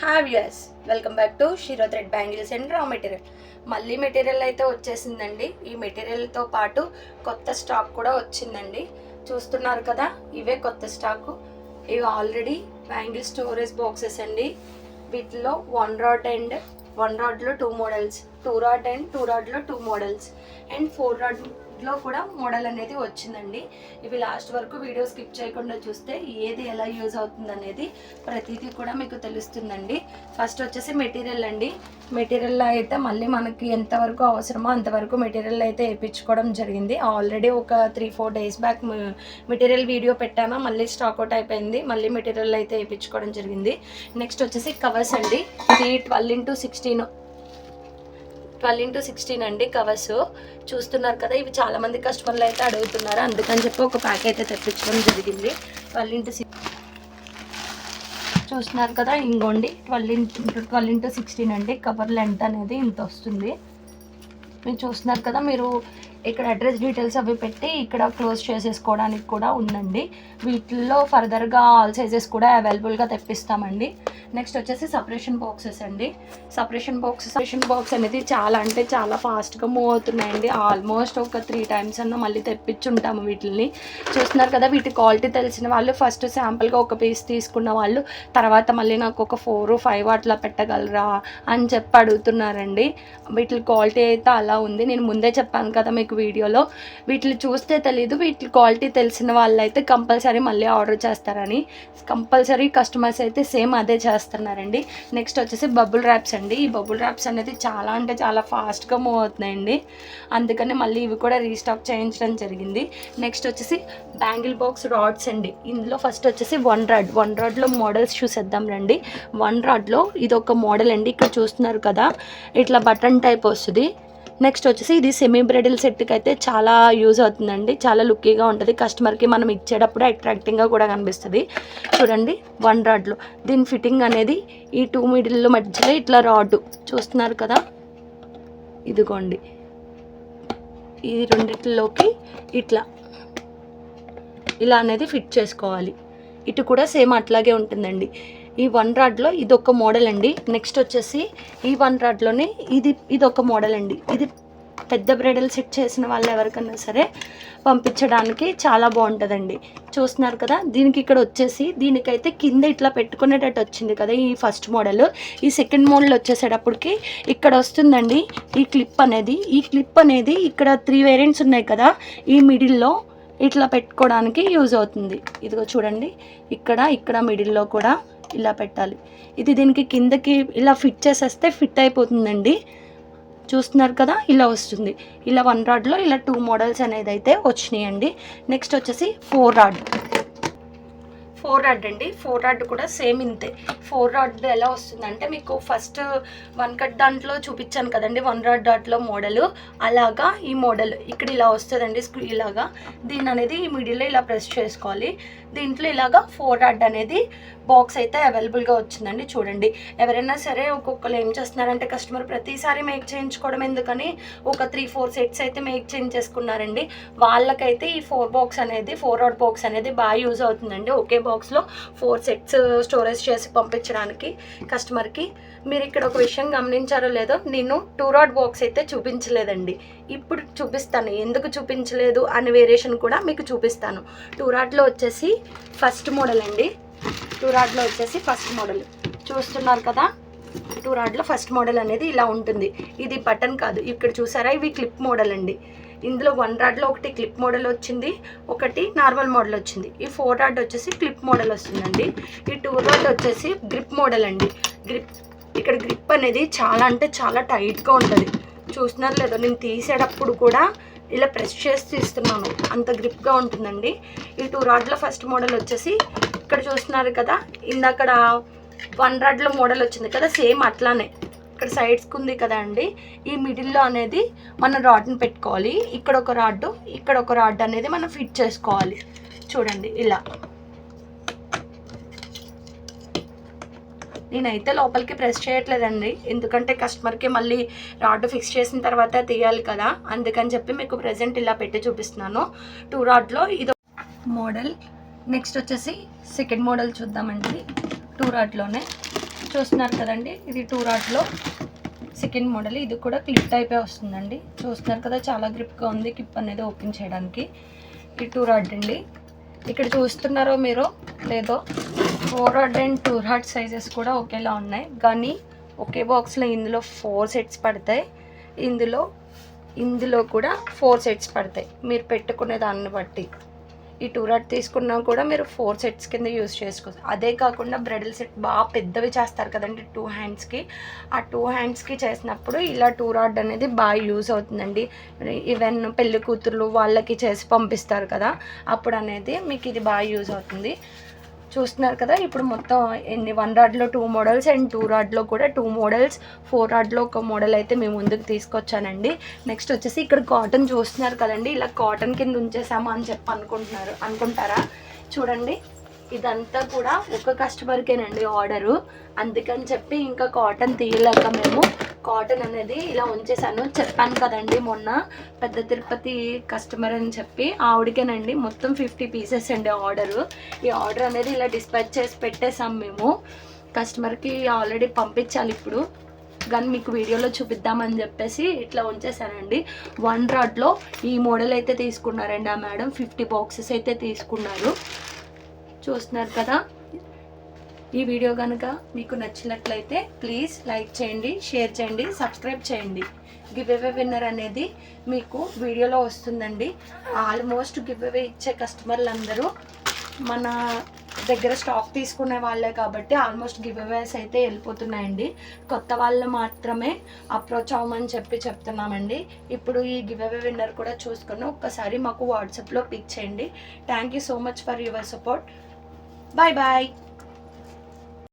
Have yes welcome back to Shero thread bangles and raw material మళ్ళీ material అయితే వచ్చేసిందండి. ఈ మెటీరియల్తో పాటు కొత్త స్టాక్ కూడా వచ్చిందండి. చూస్తున్నారు కదా ఇవే కొత్త స్టాకు ఇవి ఆల్రెడీ బ్యాంగిల్ స్టోరేజ్ బాక్సెస్ అండి. వీటిలో one rod and one రాడ్లో two models two rod and two రాడ్లో two models and four rod లో కూడా మోడల్ అనేది వచ్చిందండి. ఇవి లాస్ట్ వరకు వీడియో స్కిప్ చేయకుండా చూస్తే ఏది ఎలా యూజ్ అవుతుంది అనేది ప్రతిదీ కూడా మీకు తెలుస్తుందండి. ఫస్ట్ వచ్చేసి మెటీరియల్ అండి. మెటీరియల్లో అయితే మళ్ళీ మనకి ఎంతవరకు అవసరమో అంతవరకు మెటీరియల్ అయితే వేయించుకోవడం జరిగింది. ఆల్రెడీ ఒక three four days back material video పెట్టాను. మళ్ళీ స్టాక్ అవుట్ అయిపోయింది. మళ్ళీ మెటీరియల్ అయితే వేయించుకోవడం జరిగింది. నెక్స్ట్ వచ్చేసి కవర్స్ అండి. ఇది twelve into sixteen twelve into sixteen అండి కవర్స్. చూస్తున్నారు కదా ఇవి చాలా మంది కస్టమర్లు అయితే అడుగుతున్నారు. అందుకని చెప్పి ఒక ప్యాక్ అయితే తెప్పించడం జరిగింది. ట్వెల్వ్ ఇంటూ సిక్స్ చూస్తున్నారు కదా ఇంకోండి. Twelve into twelve into sixteen అండి. కవర్ లెంత్ అనేది ఇంత వస్తుంది. మీరు చూస్తున్నారు కదా మీరు ఇక్కడ అడ్రస్ డీటెయిల్స్ అవి పెట్టి ఇక్కడ క్లోజ్ చేసేసుకోవడానికి కూడా ఉందండి. వీటిల్లో ఫర్దర్గా ఆల్ సైజెస్ కూడా అవైలబుల్గా తెప్పిస్తామండి. నెక్స్ట్ వచ్చేసి సపరేషన్ బాక్సెస్ అండి. సపరేషన్ బాక్స్ సపరేషన్ బాక్స్ అనేది చాలా అంటే చాలా ఫాస్ట్గా మూవ్ అవుతున్నాయండి. ఆల్మోస్ట్ ఒక త్రీ టైమ్స్ అన్న మళ్ళీ తెప్పించుంటాము వీటిని చూస్తున్నారు కదా వీటి క్వాలిటీ తెలిసిన వాళ్ళు ఫస్ట్ శాంపుల్గా ఒక పీస్ తీసుకున్న వాళ్ళు తర్వాత మళ్ళీ నాకు ఒక ఫోర్ ఫైవ్ అట్లా పెట్టగలరా అని చెప్పి అడుగుతున్నారండి. వీటి క్వాలిటీ అయితే అలా ఉంది. నేను ముందే చెప్పాను కదా మీకు వీడియోలో. వీటిని చూస్తే తెలీదు వీటి క్వాలిటీ తెలిసిన వాళ్ళు అయితే కంపల్సరీ మళ్ళీ ఆర్డర్ చేస్తారని. కంపల్సరీ కస్టమర్స్ అయితే సేమ్ అదే చేస్తున్నారండి. నెక్స్ట్ వచ్చేసి బబుల్ ర్యాప్స్ అండి. ఈ బబుల్ ర్యాప్స్ అనేది చాలా అంటే చాలా ఫాస్ట్గా మూవ్ అవుతున్నాయండి. అందుకని మళ్ళీ ఇవి కూడా రీస్టాక్ చేయించడం జరిగింది. నెక్స్ట్ వచ్చేసి బ్యాంగిల్ బాక్స్ రాడ్స్ అండి. ఇందులో ఫస్ట్ వచ్చేసి వన్ రాడ్ వన్ రాడ్లో మోడల్స్ చూసేద్దాం రండి. వన్ రాడ్లో ఇది ఒక మోడల్ అండి. ఇక్కడ చూస్తున్నారు కదా. ఇట్లా బటన్ టైప్ వస్తుంది. నెక్స్ట్ వచ్చేసి ఇది సెమీ బ్రైడల్ సెట్కి అయితే చాలా యూజ్ అవుతుందండి. చాలా లుక్కీగా ఉంటుంది. కస్టమర్కి మనం ఇచ్చేటప్పుడు అట్రాక్టింగ్గా కూడా కనిపిస్తుంది. చూడండి వన్ రాడ్లో దీని ఫిట్టింగ్ అనేది ఈ టూ మిడిల్లో మధ్యలో ఇట్లా రాడ్ చూస్తున్నారు కదా? ఇదిగోండి. ఈ రెండిట్లోకి ఇట్లా. ఇలా అనేది ఫిట్ చేసుకోవాలి. ఇటు కూడా సేమ్ అట్లాగే ఉంటుందండి. ఈ వన్ రాడ్లో ఇది ఒక మోడల్ అండి. నెక్స్ట్ వచ్చేసి ఈ వన్ రాడ్లోనే ఇది ఇది ఒక మోడల్ అండి. ఇది పెద్ద బ్రైడల్ సెట్ చేసిన వాళ్ళు ఎవరికైనా సరే పంపించడానికి చాలా బాగుంటుందండి. చూస్తున్నారు కదా దీనికి ఇక్కడ వచ్చేసి దీనికైతే కింద ఇట్లా పెట్టుకునేటట్టు వచ్చింది కదా ఈ ఫస్ట్ మోడల్. ఈ సెకండ్ మోడల్ వచ్చేసేటప్పటికి ఇక్కడ వస్తుందండి ఈ క్లిప్ అనేది. ఈ క్లిప్ అనేది ఇక్కడ త్రీ వేరియంట్స్ ఉన్నాయి కదా ఈ మిడిల్లో ఇట్లా పెట్టుకోవడానికి యూజ్ అవుతుంది. ఇదిగో చూడండి ఇక్కడ ఇక్కడ మిడిల్లో కూడా ఇలా పెట్టాలి. ఇది దీనికి కిందకి ఇలా ఫిట్ చేసేస్తే ఫిట్ అయిపోతుందండి. చూస్తున్నారు కదా ఇలా వస్తుంది. ఇలా వన్ రాడ్లో ఇలా టూ మోడల్స్ అనేది అయితే వచ్చినాయండి. నెక్స్ట్ వచ్చేసి ఫోర్ రాడ్. ఫోర్ రాడ్ అండి. ఫోర్ రాడ్ కూడా సేమ్ ఇంతే. ఫోర్ రాడ్ ఎలా వస్తుందంటే మీకు ఫస్ట్ వన్ కట్ దాంట్లో చూపించాను కదండి. వన్ రాడ్ డాట్లో మోడల్. అలాగా ఈ మోడల్ ఇక్కడ ఇలా వస్తుందండి ఇలాగా. దీని అనేది ఈ మిడిల్లో ఇలా ప్రెస్ చేసుకోవాలి. దీంట్లో ఇలాగా ఫోర్ రాడ్ అనేది బాక్స్ అయితే అవైలబుల్గా వచ్చిందండి. చూడండి. ఎవరైనా సరే ఒక్కొక్కరు ఏం చేస్తున్నారంటే కస్టమర్ ప్రతిసారి మేక్ చేయించుకోవడం ఎందుకని ఒక త్రీ ఫోర్ సెట్స్ అయితే మేక్ చేంజ్ చేసుకున్నారండి వాళ్ళకైతే ఈ ఫోర్ బాక్స్ అనేది ఫోర్ రాడ్ బాక్స్ అనేది బాగా యూజ్ అవుతుందండి. ఒకే బాక్స్లో ఫోర్ సెట్స్ uh, స్టోరేజ్ చేసి పంపించడానికి కస్టమర్కి. మీరు ఇక్కడ ఒక విషయం గమనించారో లేదో నేను టూ రాడ్ బాక్స్ అయితే చూపించలేదండి. ఇప్పుడు చూపిస్తాను. ఎందుకు చూపించలేదు అనే వేరియేషన్ కూడా మీకు చూపిస్తాను. టూ రాడ్లో వచ్చేసి ఫస్ట్ మోడల్ అండి. టూ రాడ్లో వచ్చేసి ఫస్ట్ మోడల్. చూస్తున్నారు కదా? టూ రాడ్లో ఫస్ట్ మోడల్ అనేది ఇలా ఉంటుంది. ఇది బటన్ కాదు. ఇక్కడ చూసారా? ఇవి క్లిప్ మోడల్ అండి. ఇందులో వన్ రాడ్లో ఒకటి క్లిప్ మోడల్ వచ్చింది ఒకటి నార్మల్ మోడల్ వచ్చింది. ఈ ఫోర్ రాడ్ వచ్చేసి క్లిప్ మోడల్ వస్తుందండి. ఈ టూ రాడ్ వచ్చేసి గ్రిప్ మోడల్ అండి. గ్రిప్ ఇక్కడ గ్రిప్ అనేది చాలా అంటే చాలా టైట్గా ఉంటుంది. చూస్తున్నారు లేదో? నేను తీసేటప్పుడు కూడా ఇలా ప్రెస్ చేసి తీస్తున్నాను. అంత గ్రిప్గా ఉంటుందండి. ఈ టూ రాడ్ల ఫస్ట్ మోడల్ వచ్చేసి ఇక్కడ చూస్తున్నారు కదా? ఇందాకడ వన్ రాడ్లో మోడల్ వచ్చింది కదా? సేమ్ అట్లానే. ఇక్కడ సైడ్స్కి ఉంది కదా అండి. ఈ మిడిల్లో అనేది మనం రాడ్ని పెట్టుకోవాలి. ఇక్కడ ఒక రాడ్ ఇక్కడ ఒక రాడ్ అనేది మనం ఫిట్ చేసుకోవాలి. చూడండి ఇలా. నేనైతే లోపలికి ప్రెస్ చేయట్లేదండి. ఎందుకంటే కస్టమర్కి మళ్ళీ రాడ్ ఫిక్స్ చేసిన తర్వాత తీయాలి కదా. అందుకని చెప్పి మీకు ప్రజెంట్ ఇలా పెట్టి చూపిస్తున్నాను. టూ రాడ్లో ఇది మోడల్ నెక్స్ట్ వచ్చేసి సెకండ్ మోడల్ చూద్దామండి. టూ రాడ్లోనే చూస్తున్నారు కదండి ఇది టూ రాడ్లో సెకండ్ మోడల్ ఇది కూడా క్లిప్ టైపే వస్తుందండి. చూస్తున్నారు కదా చాలా గ్రిప్గా ఉంది క్లిప్ అనేది ఓపెన్ చేయడానికి. ఈ టూ రాడ్ అండి. ఇక్కడ చూస్తున్నారో మీరు? లేదో? Four rod and two rod sizes కూడా ఒకేలా ఉన్నాయి. కానీ ఒకే బాక్స్లో ఇందులో ఫోర్ సెట్స్ పడతాయి. ఇందులో ఇందులో కూడా ఫోర్ సెట్స్ పడతాయి. మీరు పెట్టుకునే దాన్ని బట్టి. ఈ టూ రాడ్ తీసుకున్నా కూడా మీరు ఫోర్ సెట్స్ కింద యూస్ చేసుకోవచ్చు. అదే కాకుండా బ్రెడల్ సెట్ బాగా పెద్దవి చేస్తారు కదండి టూ హ్యాండ్స్కి. ఆ టూ హ్యాండ్స్కి చేసినప్పుడు ఇలా టూ రాడ్ అనేది బాగా యూస్ అవుతుందండి. ఈవెన్ పెళ్ళి కూతుర్లు వాళ్ళకి చేసి పంపిస్తారు కదా అప్పుడు అనేది మీకు ఇది బాగా యూజ్ అవుతుంది. చూస్తున్నారు కదా ఇప్పుడు మొత్తం ఎన్ని వన్ రాడ్లో టూ మోడల్స్ అండ్ టూ రాడ్లో కూడా టూ మోడల్స్ ఫోర్ రాడ్లో ఒక మోడల్ అయితే మేము ముందుకు తీసుకొచ్చానండి. నెక్స్ట్ వచ్చేసి ఇక్కడ కాటన్ చూస్తున్నారు కదండి ఇలా కాటన్ కింద ఉంచేసాము అని చెప్పి అనుకుంటున్నారు అనుకుంటారా? చూడండి ఇదంతా కూడా ఒక కస్టమర్కేనండి ఆర్డరు అందుకని చెప్పి ఇంకా కాటన్ తీయలేక మేము కాటన్ అనేది ఇలా ఉంచేసాను చెప్పాను కదండి మొన్న పెద్ద తిరుపతి కస్టమర్ అని చెప్పి. ఆవిడకేనండి మొత్తం ఫిఫ్టీ పీసెస్ అండి ఆర్డరు ఈ ఆర్డర్ అనేది ఇలా డిస్పాచ్ చేసి పెట్టేసాం మేము. కస్టమర్కి ఆల్రెడీ పంపించాలి ఇప్పుడు. కానీ మీకు వీడియోలో చూపిద్దామని చెప్పేసి ఇట్లా ఉంచేసానండి వన్ రాడ్లో ఈ మోడల్ అయితే తీసుకున్నారండి ఆ మేడం. ఫిఫ్టీ బాక్సెస్ అయితే తీసుకున్నారు. చూస్తున్నారు కదా? ఈ వీడియో కనుక మీకు నచ్చినట్లయితే ప్లీజ్ లైక్ చేయండి షేర్ చేయండి సబ్స్క్రైబ్ చేయండి. గివ్ అవే విన్నర్ అనేది మీకు వీడియోలో వస్తుందండి. ఆల్మోస్ట్ గివ్ అవే ఇచ్చే కస్టమర్లు అందరూ మన దగ్గర స్టాక్ తీసుకునే వాళ్ళే కాబట్టి ఆల్మోస్ట్ గివ్ అవేస్ అయితే వెళ్ళిపోతున్నాయండి. కొత్త వాళ్ళు మాత్రమే అప్రోచ్ అవ్వమని చెప్పి చెప్తున్నామండి. ఇప్పుడు ఈ గివ్ అవే విన్నర్ కూడా చూసుకొని ఒక్కసారి మాకు వాట్సాప్లో పిక్ చేయండి. Thank you so much for your support bye bye